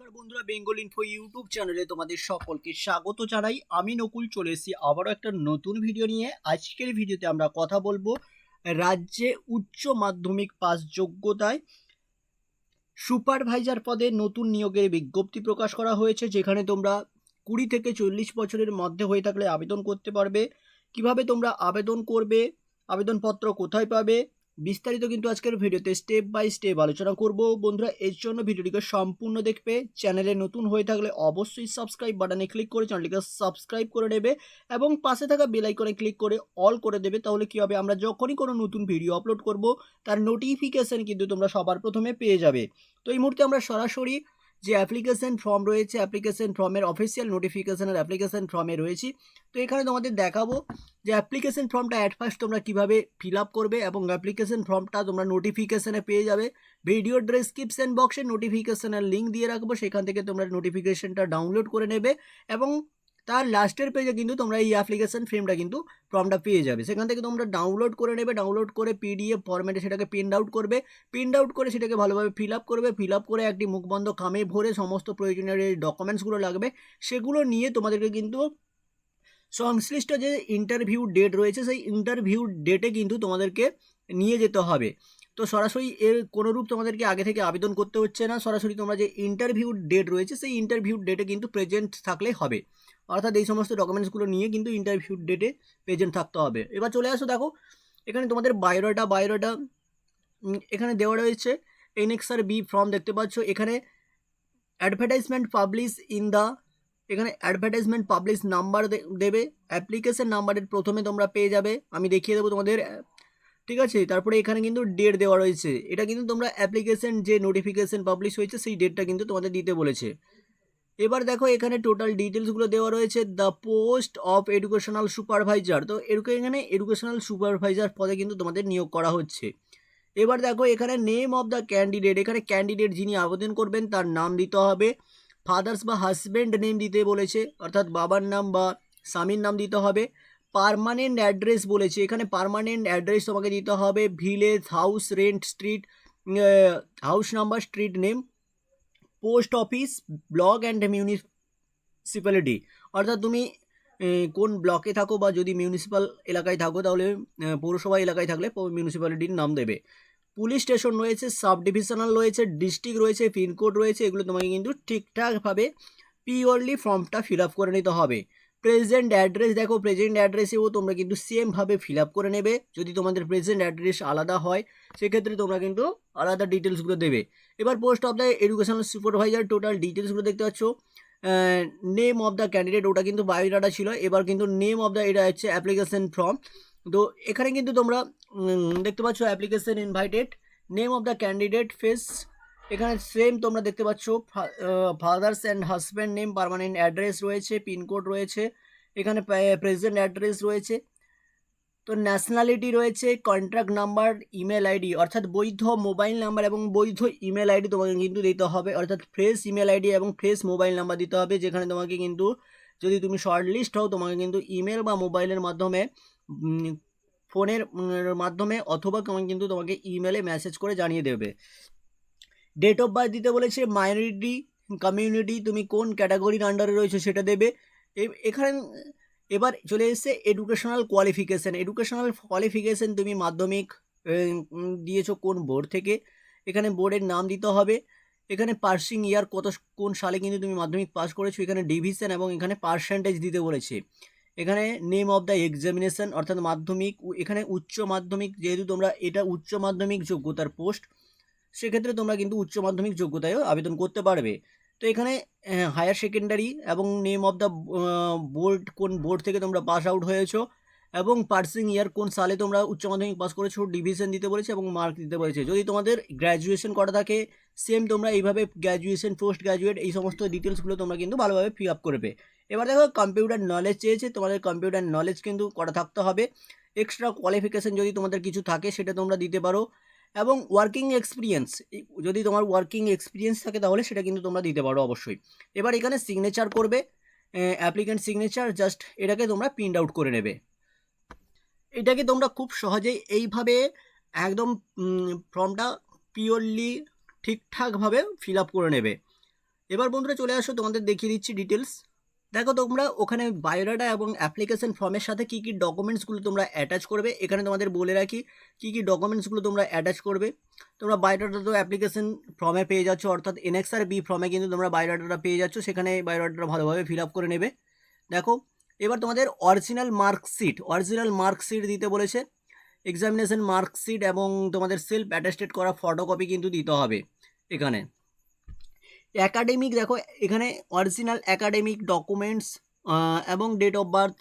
নমস্কার বন্ধুরা Bengal info YouTube চ্যানেলে তোমাদের সকলকে স্বাগত জানাই। আমি নকুল, চলে এসেছি আবারও একটা নতুন ভিডিও নিয়ে। আজকের ভিডিওতে আমরা কথা বলব রাজ্যে উচ্চ মাধ্যমিক পাস যোগ্যতায় সুপারভাইজার পদে নতুন নিয়োগের বিজ্ঞপ্তি প্রকাশ করা হয়েছে, যেখানে তোমরা কুড়ি থেকে চল্লিশ বছরের মধ্যে হয়ে থাকলে আবেদন করতে পারবে। কীভাবে তোমরা আবেদন করবে, আবেদনপত্র কোথায় পাবে বিস্তারিত কিন্তু আজকের ভিডিওতে স্টেপ বাই স্টেপ আলোচনা করব। বন্ধুরা, এর জন্য ভিডিওটিকে সম্পূর্ণ দেখবে। চ্যানেলে নতুন হয়ে থাকলে অবশ্যই সাবস্ক্রাইব বাটনে ক্লিক করে চ্যানেলটিকে সাবস্ক্রাইব করে নেবে এবং পাশে থাকা বেল আইকনে ক্লিক করে অল করে দেবে। তাহলে কী হবে? আমরা যখনই কোনো নতুন ভিডিও আপলোড করব, তার নোটিফিকেশান কিন্তু তোমরা সবার প্রথমে পেয়ে যাবে। তো এই মুহূর্তে আমরা সরাসরি যে অ্যাপ্লিকেশন ফর্ম রয়েছে অ্যাপ্লিকেশন ফর্মের অফিসিয়াল নোটিফিকেশানের অ্যাপ্লিকেশান ফর্মে রয়েছি। তো এখানে তোমাদের দেখাবো যে অ্যাপ্লিকেশন ফর্মটা অ্যাট ফার্স্ট তোমরা কীভাবে ফিল আপ করবে এবং অ্যাপ্লিকেশন ফর্মটা তোমরা নোটিফিকেশানে পেয়ে যাবে। ভিডিও ডেসক্রিপশন বক্সে নোটিফিকেশানের লিঙ্ক দিয়ে রাখব, সেখান থেকে তোমরা নোটিফিকেশানটা ডাউনলোড করে নেবে এবং তার লাস্টের পেজে কিন্তু তোমরা এই অ্যাপ্লিকেশন ফর্মটা কিন্তু ফর্মটা পেয়ে যাবে। সেখান থেকে তোমরা ডাউনলোড করে নেবে ডাউনলোড করে পিডিএফ ফরম্যাটে সেটাকে প্রিন্ট আউট করবে। প্রিন্ট আউট করে সেটাকে ভালোভাবে ফিল আপ করবে। ফিল আপ করে একটি মুখবন্ধ খামে ভরে সমস্ত প্রয়োজনীয় ডকুমেন্টসগুলো লাগবে। সেগুলো নিয়ে তোমাদেরকে কিন্তু সংশ্লিষ্ট যে ইন্টারভিউ ডেট রয়েছে, সেই ইন্টারভিউ ডেটে কিন্তু তোমাদেরকে নিয়ে যেতে হবে। তো সরাসরি এর কোনোরূপ তোমাদেরকে আগে থেকে আবেদন করতে হচ্ছে না। সরাসরি তোমরা যে ইন্টারভিউ ডেট রয়েছে, সেই ইন্টারভিউ ডেটে কিন্তু প্রেজেন্ট থাকলে হবে। অর্থাৎ এই সমস্ত ডকুমেন্টসগুলো নিয়ে কিন্তু ইন্টারভিউ ডেটে প্রেজেন্ট থাকতে হবে। এবার চলে আসো দেখো, এখানে তোমাদের বায়োডাটা বায়োডাটা এখানে দেওয়া রয়েছে এনএক্সআর বি ফর্ম দেখতে পাচ্ছ। এখানে অ্যাডভার্টাইজমেন্ট পাবলিশ ইন দ্য এখানে অ্যাডভার্টাইজমেন্ট পাবলিশ নাম্বার দেবে। অ্যাপ্লিকেশন নাম্বারের প্রথমে তোমরা পেয়ে যাবে। আমি দেখিয়ে দেবো তোমাদের, ঠিক আছে? তারপরে এখানে কিন্তু ডেট দেওয়া রয়েছে। এটা কিন্তু তোমরা অ্যাপ্লিকেশন যে নোটিফিকেশন পাবলিশ হয়েছে, সেই ডেটটা কিন্তু তোমাদের দিতে বলেছে। এবার দেখো এখানে টোটাল ডিটেলসগুলো দেওয়া রয়েছে the post of educational supervisor তো এরকম এখানে এডুকেশনাল সুপারভাইজার পদে কিন্তু তোমাদের নিয়োগ করা হচ্ছে। এবার দেখো এখানে নেম অফ দ্য ক্যান্ডিডেট এখানে ক্যান্ডিডেট যিনি আবেদন করবেন তার নাম দিতে হবে। ফাদার্স বা হাজব্যান্ড নেম দিতে বলেছে, অর্থাৎ বাবার নাম বা স্বামীর নাম দিতে হবে। পারমানেন্ট অ্যাড্রেস বলেছে, এখানে পারমানেন্ট অ্যাড্রেস তোমাকে দিতে হবে। Village house rent street house number street name post office block and municipality. অর্থাৎ তুমি কোন ব্লকে থাকো বা যদি মিউনিসিপ্যাল এলাকায় থাকো, তাহলে পৌরসভা এলাকায় থাকলে মিউনিসিপ্যালিটির নাম দেবে। পুলিশ স্টেশন রয়েছে সাব ডিভিশনাল রয়েছে, ডিস্ট্রিক্ট রয়েছে, পিনকোড রয়েছে, এগুলো তোমাকে কিন্তু ঠিকঠাকভাবে পিওরলি ফর্মটা ফিল আপ করে নিতে হবে। প্রেজেন্ট অ্যাড্রেস দেখো প্রেজেন্ট অ্যাড্রেসেও তোমরা কিন্তু সেমভাবে ফিল আপ করে নেবে। যদি তোমাদের প্রেজেন্ট অ্যাড্রেস আলাদা হয়, সেক্ষেত্রে তোমরা কিন্তু আলাদা ডিটেলসগুলো দেবে। এবার post of the educational supervisor total ডিটেলসগুলো দেখতে পাচ্ছ। নেম অফ দ্য ক্যান্ডিডেট ওটা কিন্তু বায়োডাটা ছিল। এবার কিন্তু নেম অফ দ্য এটা হচ্ছে অ্যাপ্লিকেশন ফর্ম তো এখানে কিন্তু তোমরা দেখতে পাচ্ছ application invited name of the candidate face এখানে সেম তোমরা দেখতে পাচ্ছ father's and husband name permanent address রয়েছে পিনকোড রয়েছে, এখানে প্রেজেন্ট অ্যাড্রেস রয়েছে, তো ন্যাশনালিটি রয়েছে কন্ট্রাক্ট নাম্বার ইমেল আইডি অর্থাৎ বৈধ মোবাইল নাম্বার এবং বৈধ ইমেল আইডি তোমাকে কিন্তু দিতে হবে, অর্থাৎ ফ্রেশ ইমেল আইডি এবং ফ্রেশ মোবাইল নাম্বার দিতে হবে, যেখানে তোমাকে কিন্তু যদি তুমি শর্ট লিস্ট হও, তোমাকে কিন্তু ইমেল বা মোবাইলের মাধ্যমে ফোনের মাধ্যমে অথবা তোমাকে কিন্তু তোমাকে ইমেলে মেসেজ করে জানিয়ে দেবে। ডেট অফ বার্থ দিতে বলেছে মাইনরিটি কমিউনিটি তুমি কোন ক্যাটাগরির আন্ডারে রয়েছে সেটা দেবে। এখানে, এবার চলে এসছে এডুকেশনাল কোয়ালিফিকেশান এডুকেশনাল কোয়ালিফিকেশান তুমি মাধ্যমিক দিয়েছ কোন বোর্ড থেকে? এখানে বোর্ডের নাম দিতে হবে। এখানে পার্সিং ইয়ার কত, কোন সালে কিন্তু তুমি মাধ্যমিক পাস করেছ, এখানে ডিভিশন এবং এখানে পার্সেন্টেজ দিতে বলেছে। এখানে নেম অফ দ্য এক্সামিনেশান অর্থাৎ মাধ্যমিক, এখানে উচ্চ মাধ্যমিক, যেহেতু তোমরা এটা উচ্চ মাধ্যমিক যোগ্যতার পোস্ট সেক্ষেত্রে তোমরা কিন্তু উচ্চ মাধ্যমিক যোগ্যতায়ও আবেদন করতে পারবে। তো এখানে হায়ার সেকেন্ডারি এবং নেম অফ দ্য বোর্ড কোন বোর্ড থেকে তোমরা পাস আউট হয়েছো এবং পার্সিং ইয়ার কোন সালে তোমরা উচ্চ মাধ্যমিক পাস করেছ ডিভিশন দিতে বলেছে এবং মার্ক দিতে বলেছে। যদি তোমাদের গ্র্যাজুয়েশন করা থাকে সেম তোমরা এইভাবে গ্র্যাজুয়েশন পোস্ট গ্র্যাজুয়েট এই সমস্ত ডিটেলসগুলো তোমরা কিন্তু ভালোভাবে ফিল আপ করবে। এবার দেখো কম্পিউটার নলেজ চেয়েছে, তোমাদের কম্পিউটার নলেজ কিন্তু করা থাকতে হবে। এক্সট্রা কোয়ালিফিকেশান যদি তোমাদের কিছু থাকে, সেটা তোমরা দিতে পারো। এবং ওয়ার্কিং এক্সপিরিয়েন্স যদি তোমার ওয়ার্কিং এক্সপিরিয়েন্স থাকে তাহলে সেটা কিন্তু তোমরা দিতে পারো অবশ্যই। এবার এখানে সিগনেচার করবে অ্যাপ্লিকেন্ট সিগনেচার জাস্ট এটাকে তোমরা প্রিন্ট আউট করে নেবে। এটাকে তোমরা খুব সহজেই এইভাবে একদম ফর্মটা পিওরলি ঠিকঠাকভাবে ফিল আপ করে নেবে। এবার বন্ধুরা চলে আসো, তোমাদের দেখিয়ে দিচ্ছি ডিটেলস দেখো তোমরা ওখানে বায়োডাটা এবং অ্যাপ্লিকেশন ফর্মের সাথে কী কী ডকুমেন্টসগুলো তোমরা অ্যাটাচ করবে, এখানে তোমাদের বলে রাখি কী কী ডকুমেন্টসগুলো তোমরা অ্যাটাচ করবে। তোমরা বায়োডাটা তো অ্যাপ্লিকেশন ফর্মে পেয়ে যাচ্ছ, অর্থাৎ এনএক্সআর বি ফর্মে কিন্তু তোমরা বায়োডাটাটা পেয়ে যাচ্ছ, সেখানে বায়োডাটাটা ভালোভাবে ফিল আপ করে নেবে। দেখো, এবার তোমাদের অরিজিনাল মার্কশিট অরিজিনাল মার্কশিট দিতে বলেছে। এক্সামিনেশন মার্কশিট এবং তোমাদের সেলফ অ্যাটাস্টেড করা ফটোকপি কিন্তু দিতে হবে এখানে। অ্যাকাডেমিক দেখো, এখানে অরিজিনাল অ্যাকাডেমিক ডকুমেন্টস এবং ডেট অফ বার্থ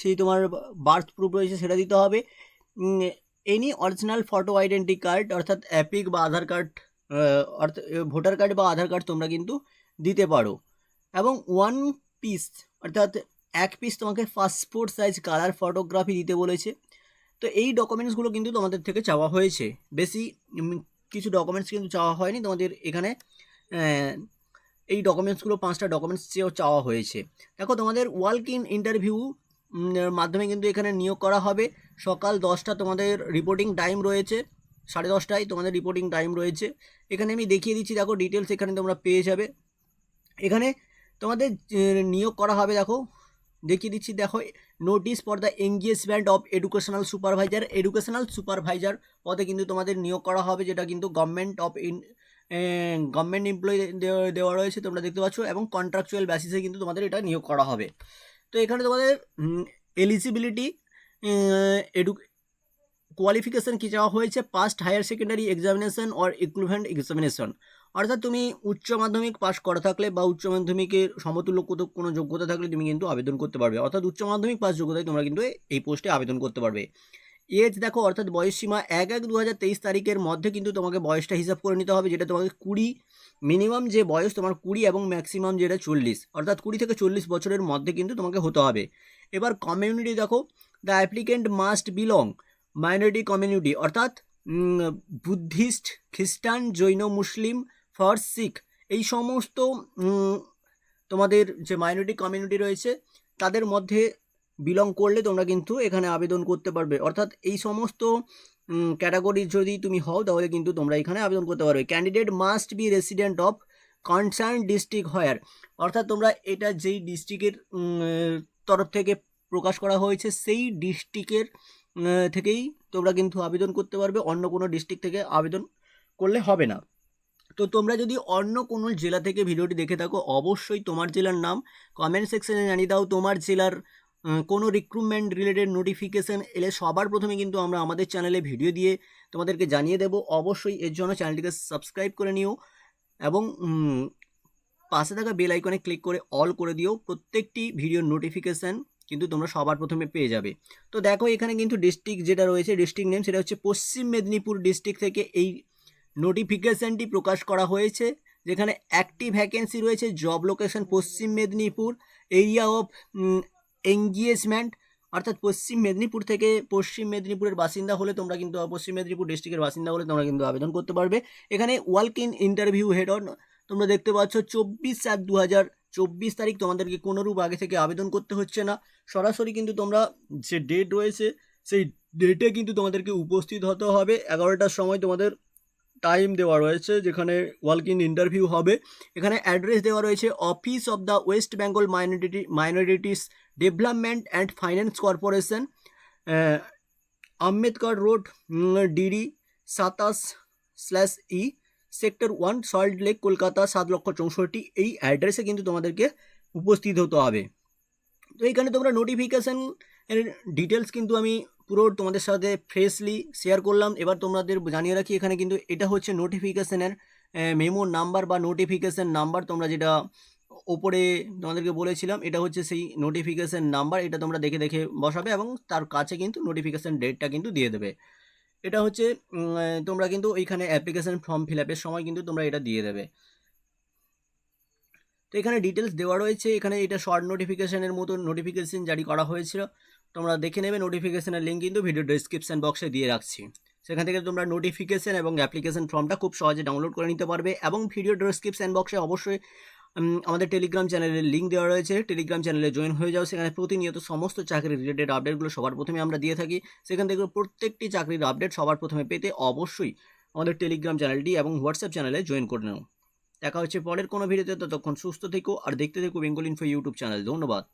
সেই তোমার বার্থ প্রুফ রয়েছে, সেটা দিতে হবে। Any original photo identity card অর্থাৎ অ্যাপিক বা আধার কার্ড অর্থাৎ ভোটার কার্ড বা আধার কার্ড তোমরা কিন্তু দিতে পারো। এবং ওয়ান পিস অর্থাৎ এক পিস তোমাকে পাসপোর্ট সাইজ কালার ফটোগ্রাফি দিতে বলেছে। তো এই ডকুমেন্টসগুলো কিন্তু তোমাদের থেকে চাওয়া হয়েছে। বেশি কিছু ডকুমেন্টস কিন্তু চাওয়া হয়নি। তোমাদের এখানে এই ডকুমেন্টসগুলো পাঁচটা ডকুমেন্টস চেয়েও চাওয়া হয়েছে। দেখো, তোমাদের ওয়ার্ক ইন ইন্টারভিউ মাধ্যমে কিন্তু এখানে নিয়োগ করা হবে। সকাল দশটা তোমাদের রিপোর্টিং টাইম রয়েছে, সাড়ে দশটায় তোমাদের রিপোর্টিং টাইম রয়েছে। এখানে আমি দেখিয়ে দিচ্ছি, দেখো ডিটেলস এখানে তোমরা পেয়ে যাবে। এখানে তোমাদের নিয়োগ করা হবে, দেখো, দেখিয়ে দিচ্ছি, দেখো notice for the engagement of educational supervisor educational supervisor পদে কিন্তু তোমাদের নিয়োগ করা হবে, যেটা কিন্তু গভর্নমেন্ট অফ গভর্নমেন্ট এমপ্লয়ি দেওয়া রয়েছে, তোমরা দেখতে পাচ্ছ, এবং কন্ট্রাকচুয়াল বেসিসে কিন্তু তোমাদের এটা নিয়োগ করা হবে। তো এখানে তোমাদের এলিজিবিলিটি এডু কোয়ালিফিকেশান কী চাওয়া হয়েছে? Passed higher secondary examination or equivalent examination অর্থাৎ তুমি উচ্চ মাধ্যমিক পাস করা থাকলে বা উচ্চ মাধ্যমিকের সমতুল্য কোনো যোগ্যতা থাকলে তুমি কিন্তু আবেদন করতে পারবে। অর্থাৎ উচ্চ মাধ্যমিক পাস যোগ্যতায় তোমরা কিন্তু এই পোস্টে আবেদন করতে পারবে। এজ দেখো, অর্থাৎ বয়স সীমা এক এক দু হাজার তেইশ তারিখের মধ্যে কিন্তু তোমাকে বয়সটা হিসাব করে নিতে হবে, যেটা তোমাকে কুড়ি মিনিমাম যে বয়স তোমার কুড়ি এবং ম্যাক্সিমাম যেটা চল্লিশ, অর্থাৎ কুড়ি থেকে চল্লিশ বছরের মধ্যে কিন্তু তোমাকে হতে হবে। এবার কমিউনিটি দেখো the applicant must belong minority community অর্থাৎ Buddhist, Christian, Jain, Muslim, for শিখ, এই সমস্ত তোমাদের যে মাইনরিটি কমিউনিটি রয়েছে, তাদের মধ্যে বিলং করলে তোমরা কিন্তু এখানে আবেদন করতে পারবে। অর্থাৎ এই সমস্ত ক্যাটাগরির যদি তুমি হও, তাহলে কিন্তু তোমরা এখানে আবেদন করতে পারবে। Candidate must be resident of concern district where অর্থাৎ তোমরা এটা যেই ডিস্ট্রিক্টের তরফ থেকে প্রকাশ করা হয়েছে, সেই ডিস্ট্রিক্টের থেকেই তোমরা কিন্তু আবেদন করতে পারবে। অন্য কোনো ডিস্ট্রিক্ট থেকে আবেদন করলে হবে না। তো তোমরা যদি অন্য কোনো জেলা থেকে ভিডিওটি দেখে থাকো, অবশ্যই তোমার জেলার নাম কমেন্ট সেকশনে জানিয়ে দাও। তোমার জেলার কোনো রিক্রুটমেন্ট রিলেটেড নোটিফিকেশান এলে সবার প্রথমে কিন্তু আমরা আমাদের চ্যানেলে ভিডিও দিয়ে তোমাদেরকে জানিয়ে দেবো। অবশ্যই এর জন্য চ্যানেলটিকে সাবস্ক্রাইব করে নিও এবং পাশে থাকা বেল আইকনে ক্লিক করে অল করে দিও। প্রত্যেকটি ভিডিওর নোটিফিকেশান কিন্তু তোমরা সবার প্রথমে পেয়ে যাবে। তো দেখো, এখানে কিন্তু ডিস্ট্রিক্ট যেটা রয়েছে ডিস্ট্রিক্ট নেম সেটা হচ্ছে পশ্চিম মেদিনীপুর ডিস্ট্রিক্ট থেকে এই নোটিফিকেশানটি প্রকাশ করা হয়েছে, যেখানে একটি ভ্যাকেন্সি রয়েছে job location Paschim Medinipur area of engagement অর্থাৎ পশ্চিম মেদিনীপুর থেকে পশ্চিম মেদিনীপুরের বাসিন্দা হলে তোমরা কিন্তু, পশ্চিম মেদিনীপুর ডিস্ট্রিক্টের বাসিন্দা হলে তোমরা কিন্তু আবেদন করতে পারবে। এখানে walk in interview held on তোমরা দেখতে পাচ্ছ চব্বিশ সাত দু হাজার চব্বিশ তারিখ তোমাদেরকে কোনোরূপ আগে থেকে আবেদন করতে হচ্ছে না। সরাসরি কিন্তু তোমরা যে ডেট রয়েছে, সেই ডেটে কিন্তু তোমাদেরকে উপস্থিত হতে হবে। এগারোটার সময় তোমাদের টাইম দেওয়া রয়েছে, যেখানে ওয়ার্ক ইন ইন্টারভিউ হবে। এখানে অ্যাড্রেস দেওয়া রয়েছে office of the West Bengal minority minorities development and finance corporation Ambedkar road DD সাতাশ slash E sector one Salt Lake Kolkata, সাত লক্ষ চৌষট্টি। এই অ্যাড্রেসে কিন্তু তোমাদেরকে উপস্থিত হতে হবে। তো এইখানে তোমরা নোটিফিকেশান এর ডিটেলস কিন্তু আমি পুরো তোমাদের সাথে ফ্রেশলি শেয়ার করলাম। এবার তোমাদের জানিয়ে রাখি, এখানে কিন্তু এটা হচ্ছে নোটিফিকেশানের মেমো নাম্বার বা নোটিফিকেশান নাম্বার তোমরা যেটা ওপরে তোমাদেরকে বলেছিলাম, এটা হচ্ছে সেই নোটিফিকেশান নাম্বার এটা তোমরা দেখে দেখে বসাবে এবং তার কাছে কিন্তু নোটিফিকেশান ডেটটা কিন্তু দিয়ে দেবে। এটা হচ্ছে তোমরা কিন্তু এইখানে অ্যাপ্লিকেশান ফর্ম ফিল আপের সময় কিন্তু তোমরা এটা দিয়ে দেবে। তো এখানে ডিটেলস দেওয়া রয়েছে, এখানে এটা শর্ট নোটিফিকেশানের মতো নোটিফিকেশান জারি করা হয়েছিল। তোমরা দেখে নেবে নোটিফিকেশানের লিঙ্ক কিন্তু ভিডিও ডিসক্রিপশন বক্সে দিয়ে রাখছি। সেখান থেকে তোমরা নোটিফিকেশান এবং অ্যাপ্লিকেশন ফর্মটা খুব সহজে ডাউনলোড করে নিতে পারবে এবং ভিডিও ডিসক্রিপশন বক্সে অবশ্যই আমাদের টেলিগ্রাম চ্যানেলের লিঙ্ক দেওয়া রয়েছে। টেলিগ্রাম চ্যানেলে জয়েন হয়ে যাও। সেখানে প্রতিনিয়ত সমস্ত চাকরি রিলেটেড আপডেটগুলো সবার প্রথমে আমরা দিয়ে থাকি। সেখান থেকে প্রত্যেকটি চাকরির আপডেট সবার প্রথমে পেতে অবশ্যই আমাদের টেলিগ্রাম চ্যানেলটি এবং হোয়াটসঅ্যাপ চ্যানেলে জয়েন করে নাও। দেখা হচ্ছে পরের কোনো ভিডিওতে ততক্ষণ সুস্থ থেকো আর দেখতে থেকো বেঙ্গল ইনফো ইউটিউব চ্যানেল ধন্যবাদ।